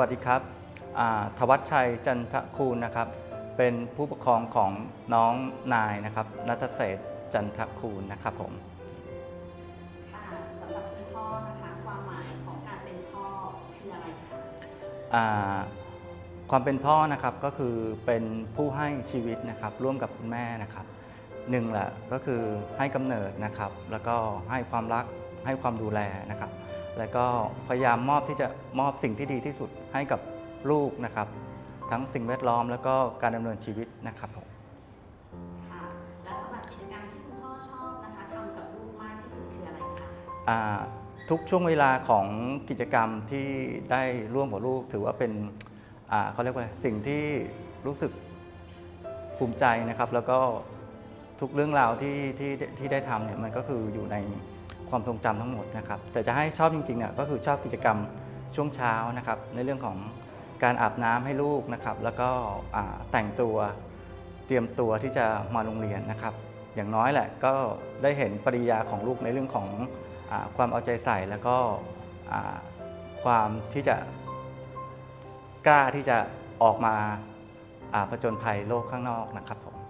วัสดีครับอ่าทวัชชัยจันทคูณนะครับ เป็นผู้ปกครองของน้องนายนะครับนัทเศรษฐ์จันทคูณนะครับผมค่ะสำหรับคุณพ่อนะคะความหมายของการเป็นพ่อคืออะไรคะอ่าความเป็นพ่อนะครับก็คือเป็นผู้ให้ชีวิตนะครับร่วมกับคุณแม่นะครับหนึ่งแหละก็คือให้กำเนิดนะครับ แล้วก็ให้ความรักให้ความดูแลนะครับ แล้วก็พยายามมอบที่จะมอบสิ่งที่ดีที่สุดให้กับลูกนะครับ ทั้งสิ่งแวดล้อมแล้วก็การดำเนินชีวิตนะครับผมค่ะและสำหรับกิจกรรมที่คุณพ่อชอบนะคะทำกับลูกมากที่สุดคืออะไรคะอ่าทุกช่วงเวลาของกิจกรรมที่ได้ร่วมกับลูกถือว่าเป็นอ่าเขาเรียกว่าอะไรสิ่งที่รู้สึกภูมิใจนะครับ แล้วก็ ทุกเรื่องราวที่ที่ที่ได้ทำเนี่ยมันก็คืออยู่ในความทรงจำทั้งหมดนะครับ แต่จะให้ชอบจริงๆเนี่ยก็คือชอบกิจกรรมช่วงเช้านะครับ ในเรื่องของการอาบน้ำให้ลูกนะครับ แล้วก็แต่งตัวเตรียมตัวที่จะมาโรงเรียนนะครับ อย่างน้อยแหละก็ได้เห็นปริยาของลูกในเรื่องของอความเอาใจใส่แล้วก็ความที่จะกล้าที่จะออกมาผจญภัยโลกข้างนอกนะครับผม